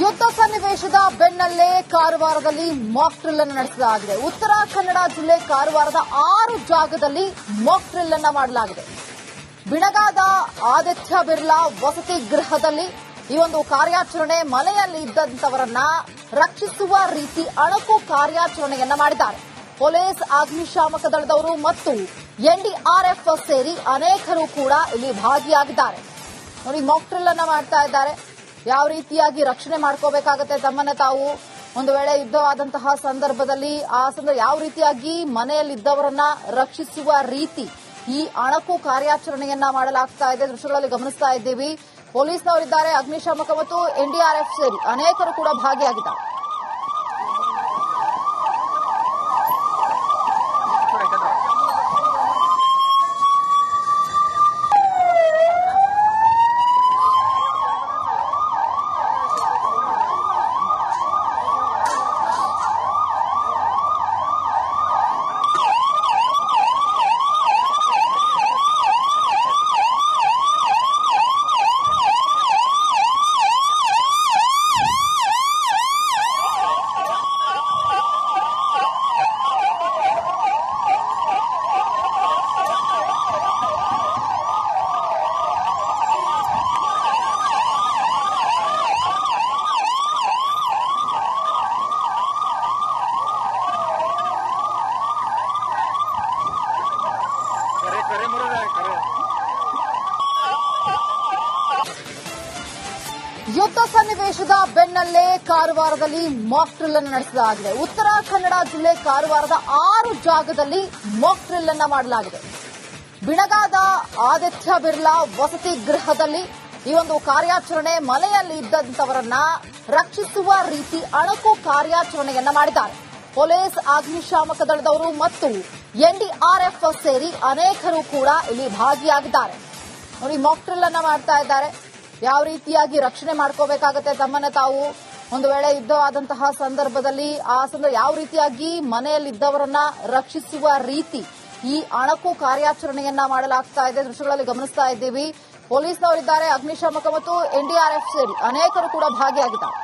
ಯುದ್ಧ ಸನ್ನಿವೇಶದ ಬೆನ್ನಲ್ಲೇ ಕಾರವಾರದಲ್ಲಿ ಮಾಕ್ ಡ್ರಿಲ್ ಅನ್ನು ನಡೆಸಲಾಗಿದೆ. ಉತ್ತರ ಕನ್ನಡ ಜಿಲ್ಲೆ ಕಾರವಾರದ ಆರು ಜಾಗದಲ್ಲಿ ಮಾಕ್ ಡ್ರಿಲ್ ಅನ್ನ ಮಾಡಲಾಗಿದೆ. ಬಿಣಗಾದ ಆದಿತ್ಯ ಬಿರ್ಲಾ ವಸತಿ ಗೃಹದಲ್ಲಿ ಈ ಒಂದು ಕಾರ್ಯಾಚರಣೆ ಮನೆಯಲ್ಲಿ ಇದ್ದಂತವರನ್ನ ರಕ್ಷಿಸುವ ರೀತಿ ಅಣಕು ಕಾರ್ಯಾಚರಣೆಯನ್ನ ಮಾಡಿದ್ದಾರೆ. ಪೊಲೀಸ್ ಅಗ್ನಿಶಾಮಕ ದಳದವರು ಮತ್ತು ಎನ್ಡಿಆರ್ಎಫ್ ಸೇರಿ ಅನೇಕರು ಕೂಡ ಇಲ್ಲಿ ಭಾಗಿಯಾಗಿದ್ದಾರೆ. ನೋಡಿ ಮಾಕ್ ಡ್ರಿಲ್ ಅನ್ನ ಮಾಡ್ತಾ ಇದ್ದಾರೆ. ಯಾವ ರೀತಿಯಾಗಿ ರಕ್ಷಣೆ ಮಾಡ್ಕೋಬೇಕಾಗತ್ತೆ ತಮ್ಮನ್ನ ತಾವು? ಒಂದು ವೇಳೆ ಯುದ್ಧವಾದಂತಹ ಸಂದರ್ಭದಲ್ಲಿ ಆ ಸಂದರ್ಭ ಯಾವ ರೀತಿಯಾಗಿ ಮನೆಯಲ್ಲಿದ್ದವರನ್ನ ರಕ್ಷಿಸುವ ರೀತಿ ಈ ಅಣಕು ಕಾರ್ಯಾಚರಣೆಯನ್ನ ಮಾಡಲಾಗ್ತಾ ಇದೆ? ದೃಶ್ಯಗಳಲ್ಲಿ ಗಮನಿಸ್ತಾ ಇದ್ದೀವಿ. ಪೊಲೀಸ್ನವರಿದ್ದಾರೆ ಅಗ್ನಿಶಾಮಕ ಮತ್ತು ಎನ್ಡಿಆರ್ಎಫ್ ಸೇರಿ. ಅನೇಕರು ಕೂಡ ಭಾಗಿಯಾಗಿದ್ದಾರೆ ಕರೆ ಕರೆ ಮರದ ಕರೆ ಯುದ್ಧ ಸನ್ನಿವೇಶದ ಕಾರವಾರದಲ್ಲಿ ಮಾಕ್ ಡ್ರಿಲ್ ಅನ್ನು ನಡೆಸಲಾಗಿದೆ ಉತ್ತರ ಕನ್ನಡ ಜಿಲ್ಲೆ ಕಾರವಾರದ ಆರು ಜಾಗದಲ್ಲಿ ಮಾಕ್ ಡ್ರಿಲ್ ಅನ್ನ ಮಾಡಲಾಗಿದೆ. ಬಿಣಗಾದ ಆದಿತ್ಯ ಬಿರ್ಲಾ ವಸತಿ ಗೃಹದಲ್ಲಿ ಈ ಒಂದು ಕಾರ್ಯಾಚರಣೆ ಮನೆಯಲ್ಲಿ ಇದ್ದಂತವರನ್ನ ರಕ್ಷಿಸುವ ರೀತಿ ಅಣಕು ಕಾರ್ಯಾಚರಣೆಯನ್ನ ಮಾಡಿದ್ದಾರೆ. ಪೊಲೀಸ್ ಅಗ್ನಿಶಾಮಕ ದಳದವರು ಮತ್ತು ಎನ್ಡಿಆರ್ಎಫ್ ಸೇರಿ ಅನೇಕರು ಕೂಡ ಇಲ್ಲಿ ಭಾಗಿಯಾಗಿದ್ದಾರೆ. ನೋಡಿ ಮಾಕ್ ಡ್ರಿಲ್ ಅನ್ನ ಮಾಡ್ತಾ ಇದ್ದಾರೆ. ಯಾವ ರೀತಿಯಾಗಿ ರಕ್ಷಣೆ ಮಾಡ್ಕೋಬೇಕಾಗತ್ತೆ ತಮ್ಮನ್ನ ತಾವು? ಒಂದು ವೇಳೆ ಯುದ್ಧವಾದಂತಹ ಸಂದರ್ಭದಲ್ಲಿ ಆ ಸಂದರ್ಭ ಯಾವ ರೀತಿಯಾಗಿ ಮನೆಯಲ್ಲಿದ್ದವರನ್ನ ರಕ್ಷಿಸುವ ರೀತಿ ಈ ಅಣಕು ಕಾರ್ಯಾಚರಣೆಯನ್ನ ಮಾಡಲಾಗ್ತಾ ಇದೆ, ದೃಶ್ಯಗಳಲ್ಲಿ ಗಮನಿಸ್ತಾ ಇದ್ದೀವಿ. ಪೊಲೀಸ್ನವರಿದ್ದಾರೆ ಅಗ್ನಿಶಾಮಕ ಮತ್ತು ಎನ್ಡಿಆರ್ಎಫ್ ಸೇರಿ, ಅನೇಕರು ಕೂಡ ಭಾಗಿಯಾಗಿದ್ದಾರೆ.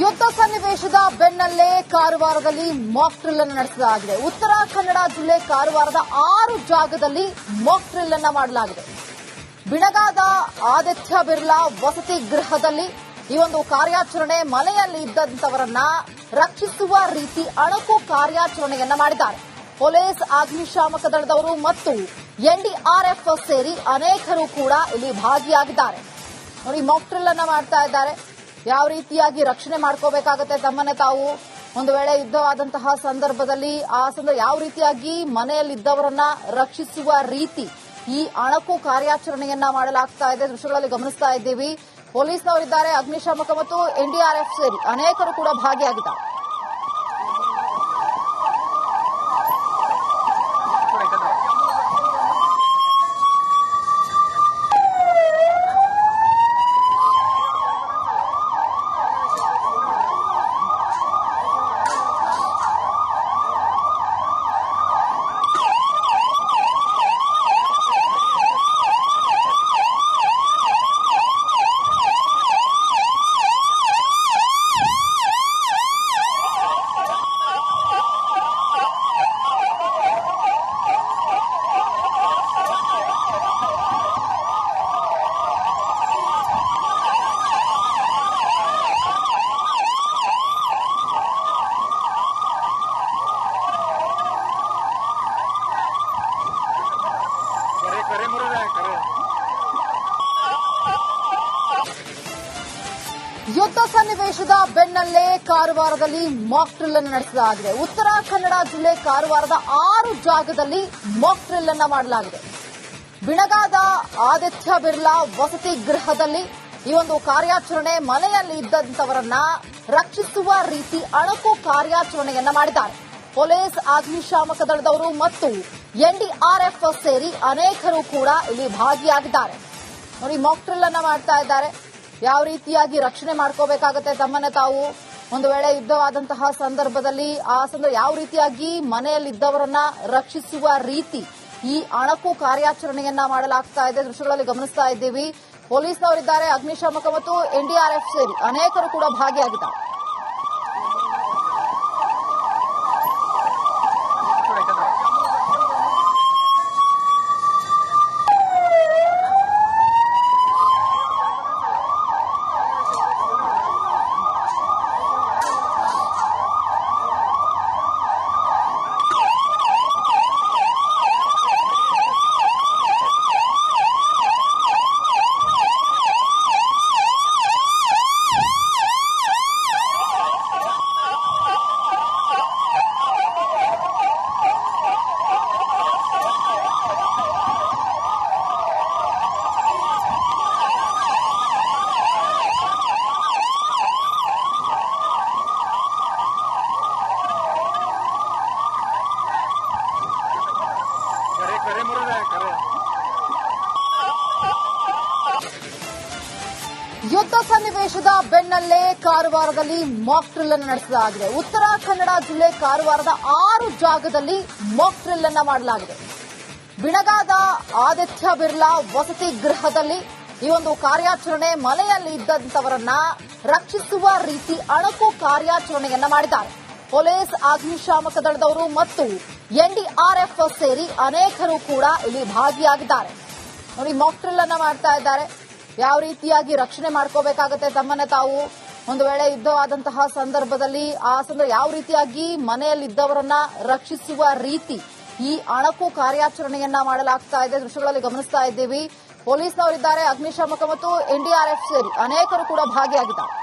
ಯುದ್ಧ ಸನ್ನಿವೇಶದ ಬೆನ್ನಲ್ಲೇ ಕಾರವಾರದಲ್ಲಿ ಮಾಕ್ ಡ್ರಿಲ್ ಅನ್ನು ನಡೆಸಲಾಗಿದೆ. ಉತ್ತರ ಕನ್ನಡ ಜಿಲ್ಲೆ ಕಾರವಾರದ ಆರು ಜಾಗದಲ್ಲಿ ಮಾಕ್ ಡ್ರಿಲ್ ಅನ್ನ ಮಾಡಲಾಗಿದೆ. ಬಿಣಗಾದ ಆದಿತ್ಯ ಬಿರ್ಲಾ ವಸತಿ ಗೃಹದಲ್ಲಿ ಈ ಒಂದು ಕಾರ್ಯಾಚರಣೆ ಮನೆಯಲ್ಲಿ ಇದ್ದಂತವರನ್ನ ರಕ್ಷಿಸುವ ರೀತಿ ಅಣಕು ಕಾರ್ಯಾಚರಣೆಯನ್ನ ಮಾಡಿದ್ದಾರೆ. ಪೊಲೀಸ್, ಅಗ್ನಿಶಾಮಕ ದಳದವರು ಮತ್ತು ಎನ್ಡಿಆರ್ಎಫ್ ಸೇರಿ ಅನೇಕರು ಕೂಡ ಇಲ್ಲಿ ಭಾಗಿಯಾಗಿದ್ದಾರೆ. ನೋಡಿ ಮಾಕ್ ಡ್ರಿಲ್ ಅನ್ನ ಮಾಡ್ತಾ ಇದ್ದಾರೆ. ಯಾವ ರೀತಿಯಾಗಿ ರಕ್ಷಣೆ ಮಾಡ್ಕೋಬೇಕಾಗತ್ತೆ ತಮ್ಮನ್ನ ತಾವು? ಒಂದು ವೇಳೆ ಯುದ್ಧವಾದಂತಹ ಸಂದರ್ಭದಲ್ಲಿ ಆ ಸಂದರ್ಭ ಯಾವ ರೀತಿಯಾಗಿ ಮನೆಯಲ್ಲಿದ್ದವರನ್ನ ರಕ್ಷಿಸುವ ರೀತಿ ಈ ಅಣಕು ಕಾರ್ಯಾಚರಣೆಯನ್ನ ಮಾಡಲಾಗ್ತಾ ಇದೆ? ದೃಶ್ಯಗಳಲ್ಲಿ ಗಮನಿಸ್ತಾ ಇದ್ದೀವಿ. ಪೊಲೀಸ್ನವರಿದ್ದಾರೆ, ಅಗ್ನಿಶಾಮಕ ಮತ್ತು ಎನ್ಡಿಆರ್ಎಫ್ ಸೇರಿ ಅನೇಕರು ಕೂಡ ಭಾಗಿಯಾಗಿದ್ದಾರೆ. ಬೆನ್ನಲ್ಲೇ ಕಾರವಾರದಲ್ಲಿ ಮಾಕ್ ಡ್ರಿಲ್ ಅನ್ನು ನಡೆಸಲಾಗಿದೆ. ಉತ್ತರ ಕನ್ನಡ ಜಿಲ್ಲೆ ಕಾರವಾರದ ಆರು ಜಾಗದಲ್ಲಿ ಮಾಕ್ ಡ್ರಿಲ್ ಅನ್ನು ಮಾಡಲಾಗಿದೆ. ಬಿಣಗಾದ ಆದಿತ್ಯ ಬಿರ್ಲಾ ವಸತಿ ಗೃಹದಲ್ಲಿ ಈ ಒಂದು ಕಾರ್ಯಾಚರಣೆ ಮನೆಯಲ್ಲಿ ಇದ್ದಂತವರನ್ನ ರಕ್ಷಿಸುವ ರೀತಿ ಅಣಕು ಕಾರ್ಯಾಚರಣೆಯನ್ನ ಮಾಡಿದ್ದಾರೆ. ಪೊಲೀಸ್ ಅಗ್ನಿಶಾಮಕ ದಳದವರು ಮತ್ತು ಎನ್ಡಿಆರ್ಎಫ್ ಸೇರಿ ಅನೇಕರು ಕೂಡ ಇಲ್ಲಿ ಭಾಗಿಯಾಗಿದ್ದಾರೆ. ನೋಡಿ ಮಾಕ್ ಡ್ರಿಲ್ ಅನ್ನ ಮಾಡ್ತಾ ಇದ್ದಾರೆ. ಯಾವ ರೀತಿಯಾಗಿ ರಕ್ಷಣೆ ಮಾಡ್ಕೋಬೇಕಾಗತ್ತೆ ತಮ್ಮನ್ನ ತಾವು? ಒಂದು ವೇಳೆ ಯುದ್ಧವಾದಂತಹ ಸಂದರ್ಭದಲ್ಲಿ ಆ ಸಂದರ್ಭ ಯಾವ ರೀತಿಯಾಗಿ ಮನೆಯಲ್ಲಿದ್ದವರನ್ನ ರಕ್ಷಿಸುವ ರೀತಿ ಈ ಅಣಕು ಕಾರ್ಯಾಚರಣೆಯನ್ನ ಮಾಡಲಾಗ್ತಾ ಇದೆ ದೃಶ್ಯಗಳಲ್ಲಿ ಗಮನಿಸ್ತಾ ಇದ್ದೀವಿ. ಪೊಲೀಸ್ನವರಿದ್ದಾರೆ ಅಗ್ನಿಶಾಮಕ ಮತ್ತು ಎನ್ಡಿಆರ್ಎಫ್ ಸೇರಿ ಅನೇಕರು ಕೂಡ ಭಾಗಿಯಾಗಿದ್ದಾರೆ ಕರೆ ಕರೆ ಮುರಿದೆ ಕರೆ ಯುದ್ಧ ಸನ್ನಿವೇಶದ ಬೆನ್ನಲ್ಲೇ ಕಾರವಾರದಲ್ಲಿ ಮಾಕ್ ಡ್ರಿಲ್ ಅನ್ನು ನಡೆಸಲಾಗಿದೆ. ಉತ್ತರ ಕನ್ನಡ ಜಿಲ್ಲೆ ಕಾರವಾರದ ಆರು ಜಾಗದಲ್ಲಿ ಮಾಕ್ ಡ್ರಿಲ್ ಅನ್ನ ಮಾಡಲಾಗಿದೆ. ಬಿಣಗಾದ ಆದಿತ್ಯ ಬಿರ್ಲಾ ವಸತಿ ಗೃಹದಲ್ಲಿ ಈ ಒಂದು ಕಾರ್ಯಾಚರಣೆ ಮನೆಯಲ್ಲಿ ಇದ್ದಂತವರನ್ನ ರಕ್ಷಿಸುವ ರೀತಿ ಅಣಕು ಕಾರ್ಯಾಚರಣೆಯನ್ನ ಮಾಡಿದ್ದಾರೆ. ಪೊಲೀಸ್ ಅಗ್ನಿಶಾಮಕ ದಳದವರು ಮತ್ತು ಎನ್ಡಿಆರ್ಎಫ್ ಸೇರಿ ಅನೇಕರು ಕೂಡ ಇಲ್ಲಿ ಭಾಗಿಯಾಗಿದ್ದಾರೆ. ನೋಡಿ ಮಾಕ್ ಡ್ರಿಲ್ ಅನ್ನ ಮಾಡ್ತಾ ಇದ್ದಾರೆ. ಯಾವ ರೀತಿಯಾಗಿ ರಕ್ಷಣೆ ಮಾಡ್ಕೋಬೇಕಾಗತ್ತೆ ತಮ್ಮನ್ನ ತಾವು? ಒಂದು ವೇಳೆ ಯುದ್ಧವಾದಂತಹ ಸಂದರ್ಭದಲ್ಲಿ ಆ ಸಂದರ್ಭ ಯಾವ ರೀತಿಯಾಗಿ ಮನೆಯಲ್ಲಿದ್ದವರನ್ನ ರಕ್ಷಿಸುವ ರೀತಿ ಈ ಅಣಕು ಕಾರ್ಯಾಚರಣೆಯನ್ನ ಮಾಡಲಾಗ್ತಾ ಇದೆ? ದೃಶ್ಯಗಳಲ್ಲಿ ಗಮನಿಸ್ತಾ ಇದ್ದೀವಿ. ಪೊಲೀಸ್ನವರಿದ್ದಾರೆ ಅಗ್ನಿಶಾಮಕ ಮತ್ತು ಎನ್ಡಿಆರ್ಎಫ್ ಸೇರಿ ಅನೇಕರು ಕೂಡ ಭಾಗಿಯಾಗಿದ್ದಾರೆ.